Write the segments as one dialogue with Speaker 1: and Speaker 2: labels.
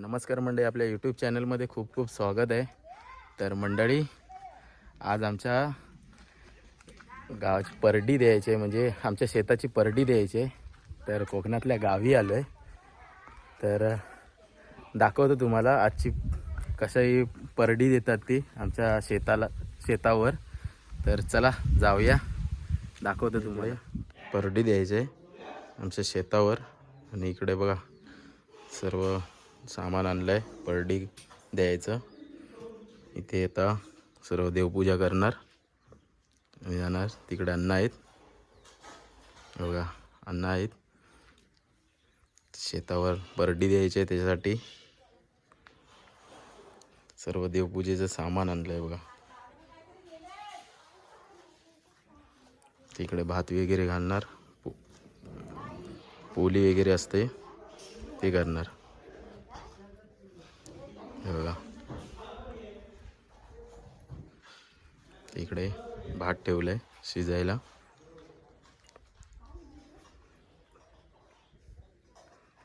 Speaker 1: नमस्कार मंडळी आपल्या यूट्यूब चॅनलमध्ये खूप खूप स्वागत आहे. तर मंडळी आज आमच्या गावाची परडी द्यायची आहे म्हणजे आमच्या शेताची परडी द्यायची. आहे तर कोकणातल्या गावी आलो आहे तर दाखवतो तुम्हाला आजची कशाही परडी देतात ती आमच्या शेताला शेतावर. तर चला जाऊया. दाखवतो तुम्हाला. परडी द्यायची आहे आमच्या शेतावर. आणि इकडे बघा सर्व सामान आणलं आहे परडी द्यायचं. इथे आता सर्व देवपूजा करणार. जाणार तिकडे अन्न आहेत. बघा अन्न आहेत. शेतावर परडी द्यायची आहे त्याच्यासाठी. सर्व देवपूजेचं सामान आणलं आहे बघा. तिकडे भात वगैरे घालणार. पोली वगैरे असते ते करणार. हे बघा. इकडे भात ठेवलंय शिजायला.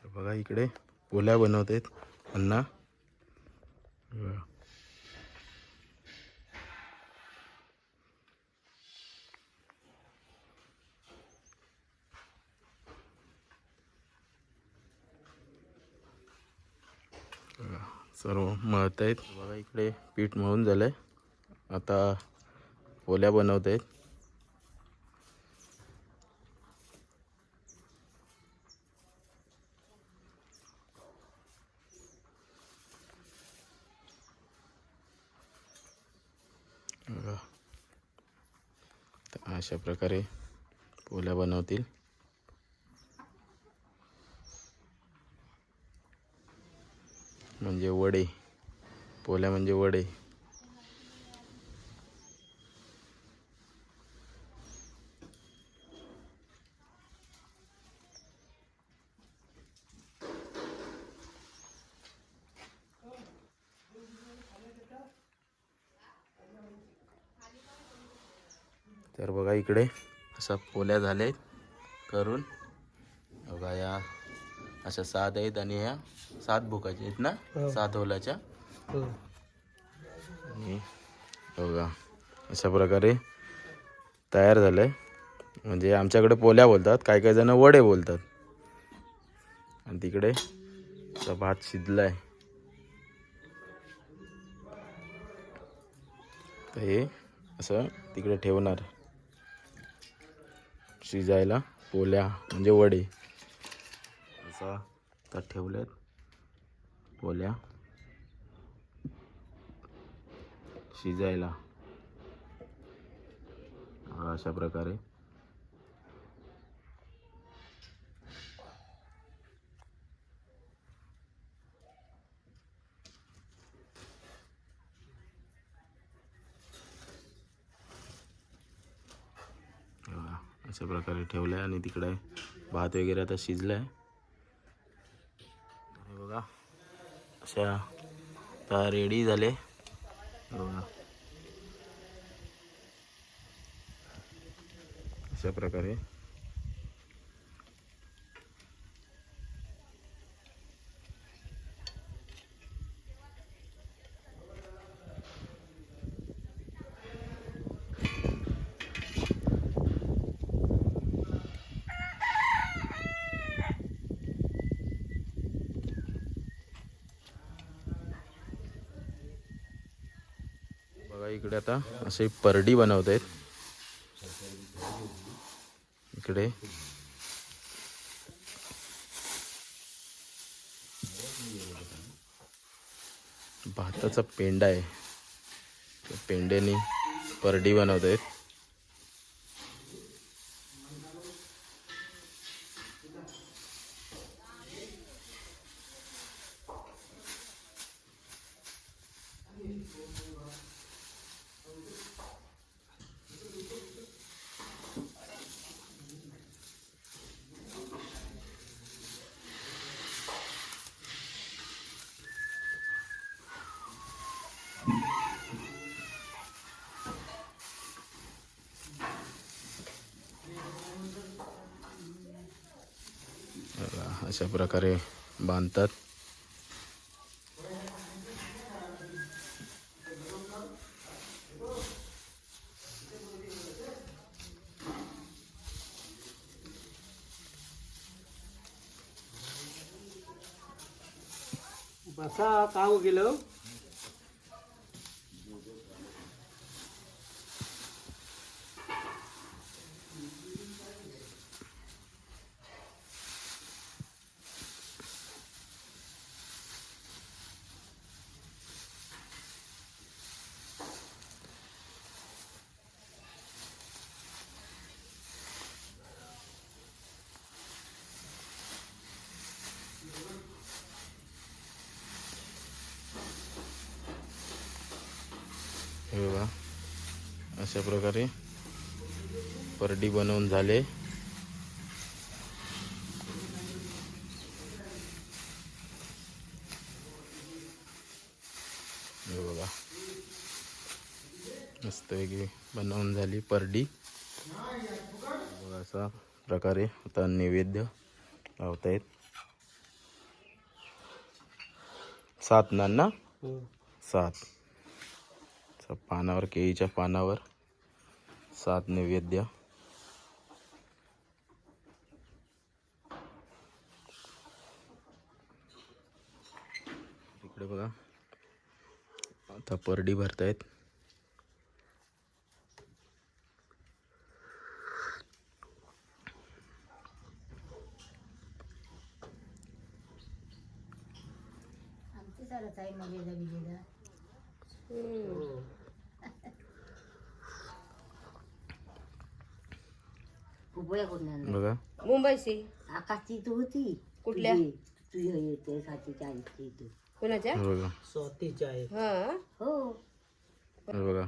Speaker 1: बघा इकडे पोल्या बनवत आहेत अण्णा सर्व मळत आहेत. बघा इकडे पीठ मळून आहे आता पोल्या बनवत आहेत. अशा प्रकारे पोल्या बनवतील. म्हणजे वडे. पोल्या म्हणजे वडे. तर बघा इकडे असा पोल्या झाले करून. बघा या. अशा सात आहेत आणि ह्या सात भुकाच्या आहेत ना? सात होलाच्या आणि बघा अशा प्रकारे तयार झालं आहे म्हणजे आमच्याकडे पोल्या बोलतात काही काही जण वडे बोलतात. आणि तिकडे भात शिजला आहे तर हे असं तिकडे ठेवणार. शिजायला पोल्या म्हणजे वडे. असा तर ठेवल्यात पोल्या शिजायला. अशा प्रकारे. अशा प्रकारे ठेवलं आहे आणि तिकडे भात वगैरे आता शिजलं आहे आणि बघा अशा आता रेडी झाले. बघा. अशा प्रकारे. बघा इकडे आता असे परडी बनवत आहेत इकडे. भाताचा पेंडा आहे. त्या पेंड्याने परडी बनवत आहेत अशा प्रकारे बांधतात.
Speaker 2: बसा काव हो गेलं?
Speaker 1: हे बघा. अशा प्रकारे परडी बनवून झाले. हे बघा. मस्तपैकी बनवून झाली परडी. बघा असा प्रकारे आता नैवेद्य लावतायत. सात नान ना? सात. स- पानावर केळीच्या पानावर. सात नैवेद्य. इकडे बघा. आता परडी भरतायत.
Speaker 3: चालत आहे उभया कोण?
Speaker 1: बघा.
Speaker 4: मुंबईची
Speaker 3: आकाशची तू होती.
Speaker 4: कुठल्या?
Speaker 3: तुझी तुझ्या येते सातीच्या आईची तू
Speaker 4: कोणाच्या?
Speaker 1: हे बघा.
Speaker 2: स्वतीच्या आहे
Speaker 4: हा.
Speaker 3: हो.
Speaker 1: हे बघा.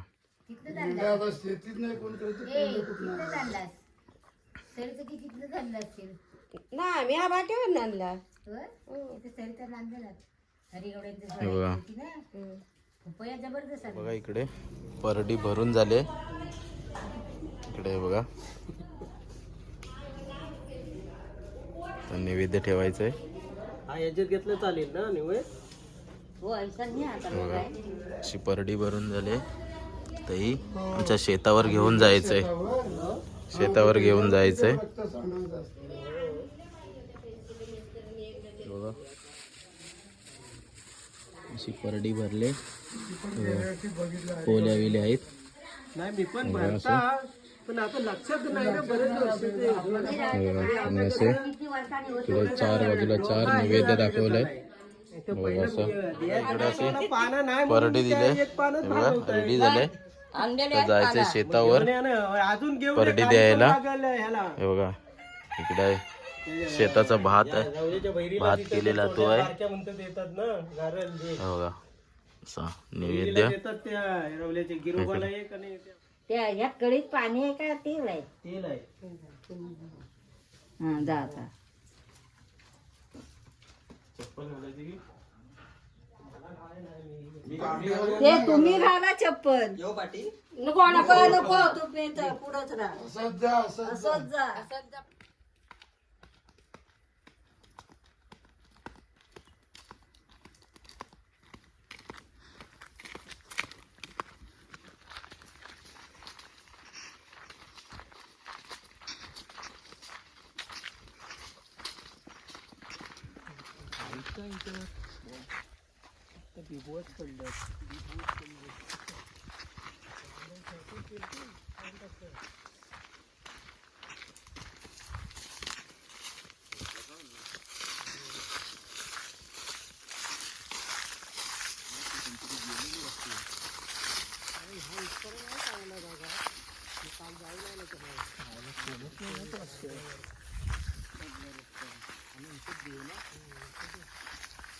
Speaker 4: नाही मी हा बाटेवर आणला.
Speaker 1: हे. बघा.
Speaker 3: होती ना?
Speaker 4: हम्म.
Speaker 3: उपया जबरदस्त आहे
Speaker 1: बघा इकडे. परडी भरून झाले. इकडे हे बघा. नैवेद्य ठेवायचंय.
Speaker 2: हा याच्यात घेतलं चालेल ना निवड
Speaker 3: हो ऐसा नाही आता
Speaker 1: हे
Speaker 3: मग
Speaker 1: बघा. अशी परडी भरून झाले. तही आमच्या शेतावर घेऊन जायचंय. शेतावर घेऊन जायचंय. बघा. अशी परडी भरले. पोल्या विल्या आहेत.
Speaker 2: नाही मी पण भरता. पण आता लक्षात नाही ना बरेच वर्ष ते
Speaker 1: हे बघा आणि असे इकडे चार बाजूला चार नैवेद्य दाखवलंय.
Speaker 2: नाही.
Speaker 1: परडी दिले.
Speaker 2: एक पानं
Speaker 1: हे बघा रेडी झाले. तर जायचंय शेतावर. परडी द्यायला. हे बघा इकडे आहे. शेताचा भात आहे. भात केलेला
Speaker 2: ते
Speaker 1: आहे. हे. बघा नैवेद्य.
Speaker 2: त्या
Speaker 3: ह्या कडीत पाणी आहे का? तेल आहे.
Speaker 2: तेल आहे.
Speaker 3: हा जा आता.
Speaker 2: चप्पल घालायची की?
Speaker 4: ते तुम्ही घाला चप्पल. नको नको नको. तुम्ही तर पुढंच राहा. असंच जा.
Speaker 2: इथं बिबोच पडलं बिबोच पडलं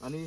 Speaker 2: आणि?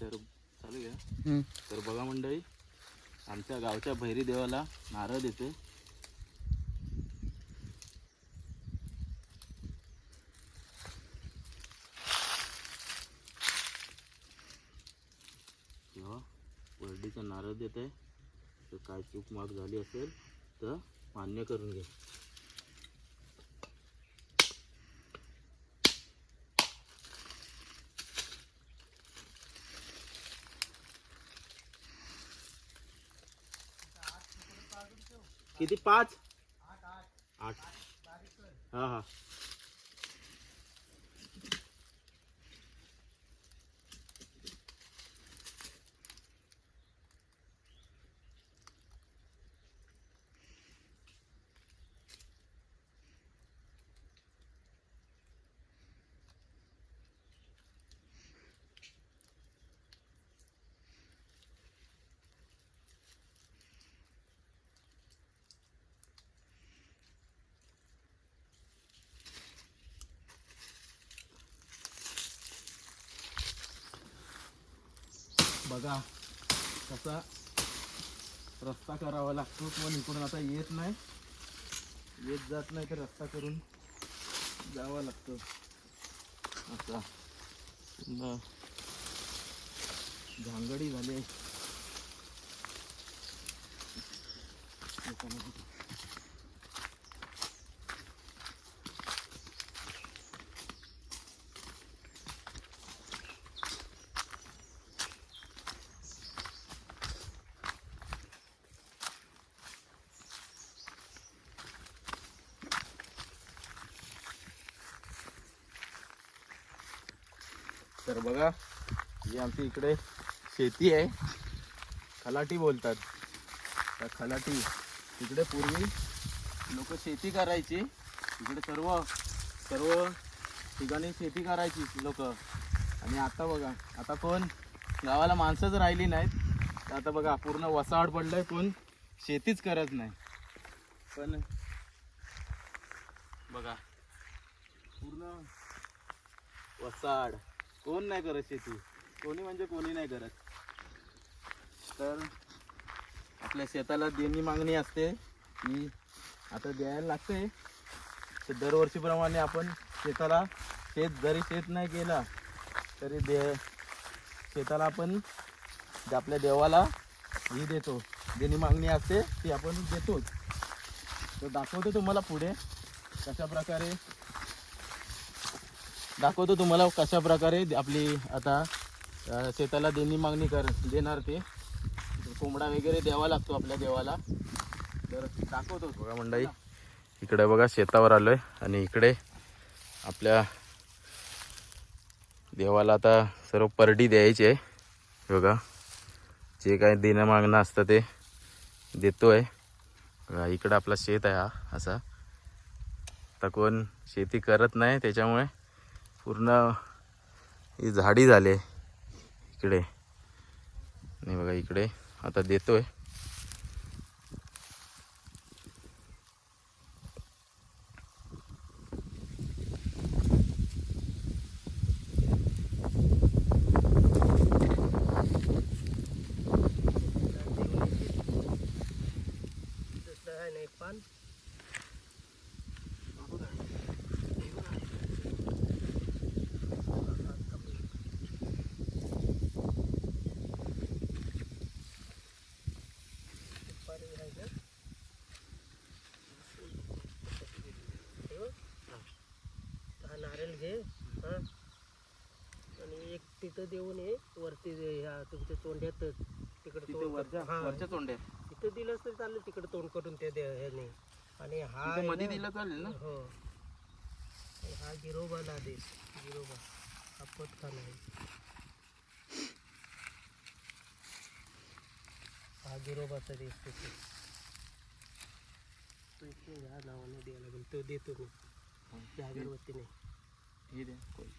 Speaker 1: तर चालू घ्या तर बघा मंडळी आमच्या गावच्या भैरी देवाला नारळ देते वर्डीचा नारळ देत आहे तर काय चूक माग झाली असेल तर मान्य करून घ्या. किती? पाच? आठ. हा हा. बघा कसा रस्ता करावा लागतो पण इकडून आता येत नाही. येत जात नाही तर रस्ता करून जावं लागतं. असा पुन्हा झांगडी झाली तर बघा ही आमची इकडे शेती आहे. खलाटी बोलतात. त्या खलाटी तिकडे पूर्वी लोक शेती करायची. इकडे सर्व सर्व ठिकाणी शेती करायची लोक. आणि आता बघा आता कोण गावाला माणसंच राहिली नाहीत. तर आता बघा पूर्ण वसाहड पडलंय कोण शेतीच करत नाही. पण बघा पूर्ण वसाड कोण नाही करत शेती? कोणी म्हणजे कोणी नाही करत. तर आपल्या शेताला देणी मागणी असते. की आता द्यायला लागते. तर दरवर्षीप्रमाणे आपण शेताला शेत जरी शेत नाही केला तरी दे शेताला आपण जे आपल्या देवाला ही देतो. देणी मागणी असते ती आपण देतोच. तर दाखवतो तुम्हाला पुढे. कशा प्रकारे दाखवतो तुम्हाला कशा प्रकारे आपली आता शेताला देणी मागणी कर देणार ते. कोंबडा वगैरे द्यावा लागतो आपल्या देवाला. तर दाखवतो. बघा मंडळी इकडे बघा शेतावर आलोय आणि इकडे आपल्या देवाला आता सर्व परडी द्यायची आहे. बघा जे काय देणं मागणं असतं ते देतोय. आहे इकडं आपला शेत आहे हा असा. आता कोण शेती करत नाही त्याच्यामुळे पूर्ण ही झाडी झाले इकडे. नाही बघा इकडे. आता देतोय
Speaker 2: हा नारळ घे हा आणि तिथं देऊन ये वरती जे ह्या तुमच्या तोंड्यातच तिकडे
Speaker 1: तिथे
Speaker 2: तोंड
Speaker 1: वरच्या
Speaker 2: हा.
Speaker 1: वरच्या तोंड्या
Speaker 2: दिलंस तरी चालेल तिकडे तोंड करून ते दे ह्याने आणि हा
Speaker 1: तिथे
Speaker 2: आहे
Speaker 1: मध्ये
Speaker 2: ना-
Speaker 1: दिलं चालेल ना?
Speaker 2: हो. आणि हा गिरोबाला दे गिरोबा. हा पटका नाही. हा गिरोबाचा देश तिथे तो इथे ह्या नावाने द्यायला लागेल. तो देतो मी. त्या अगरबत्तीने
Speaker 1: हे दे. कोळी.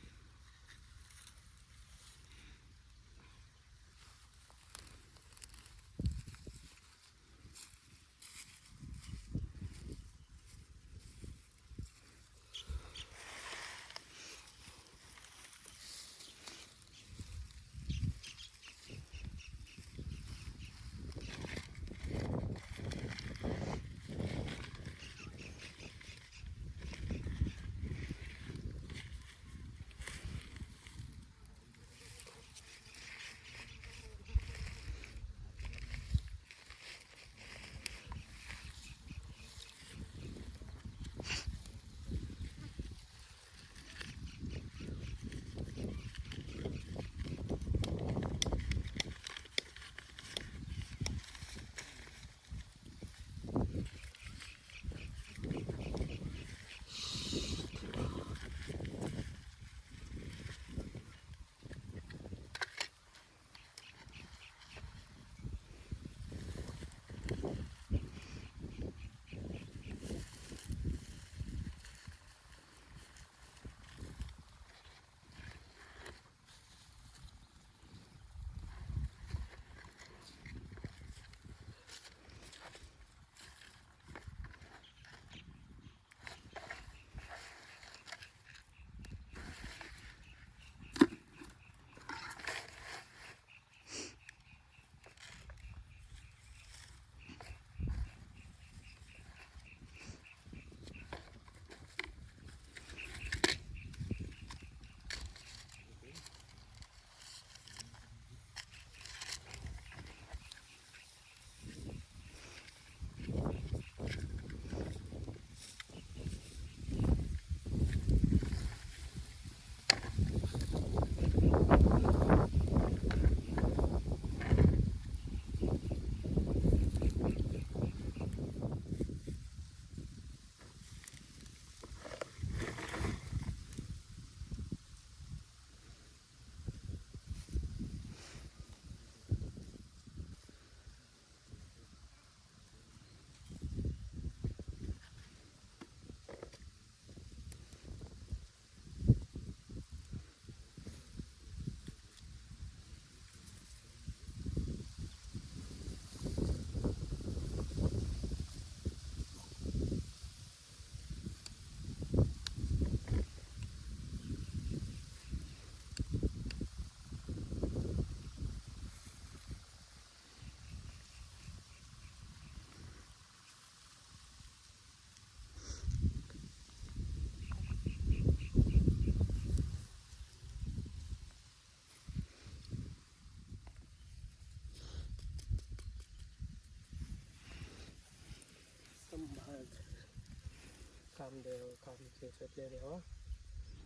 Speaker 2: कामदेव काम सत्य देवा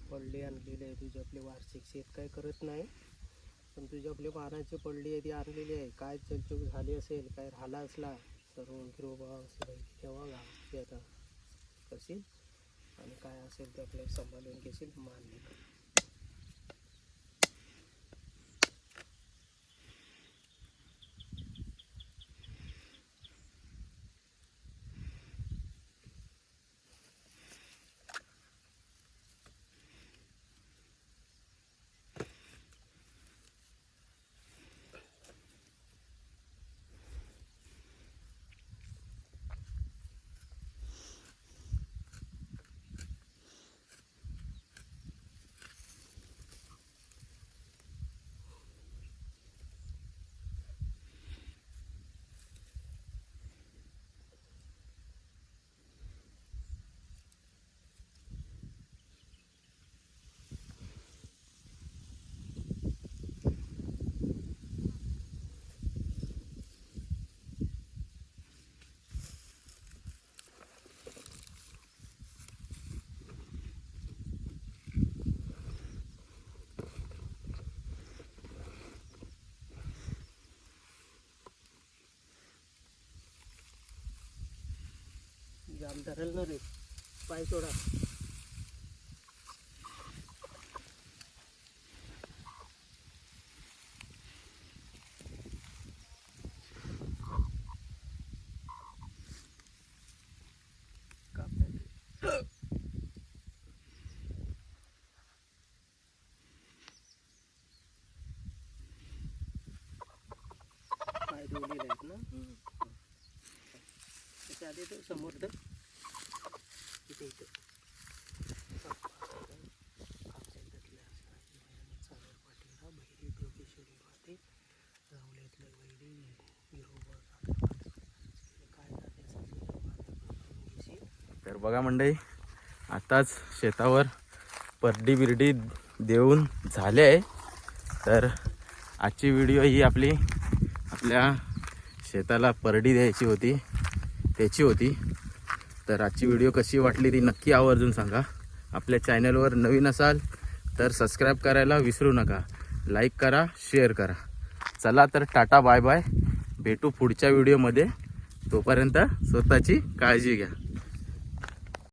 Speaker 2: पडली आणलेली आहे तुझी आपली वार्षिक शेत काय करत नाही. पण तुझी आपली पानाची पडली आहे ती आणलेली आहे. काय चलचूक झाली असेल काय राहिला असला सर्व गिरोबा असेल तेव्हा गावची आता करशील. आणि काय असेल ते आपल्याला सांभाळून घेशील मान्य जाम धरल ना रे. पाय सोडा. पाय दोन्ही आहेत ना? त्याच्या आधी तो समोर तर
Speaker 1: तर बघा मंडळी आताच शेतावर परडी बिरडी देऊन झाले आहे. तर आजची व्हिडिओ ही आपली आपल्या शेताला परडी द्यायची होती त्याची होती. तर आजची व्हिडिओ कशी वाटली ती नक्की आवर्जून सांगा. आपल्या चॅनलवर नवीन असाल तर सबस्क्राईब करायला विसरू नका. लाईक करा शेअर करा. चला तर टाटा बाय बाय. भेटू पुढच्या व्हिडिओमध्ये तोपर्यंत स्वतःची काळजी घ्या.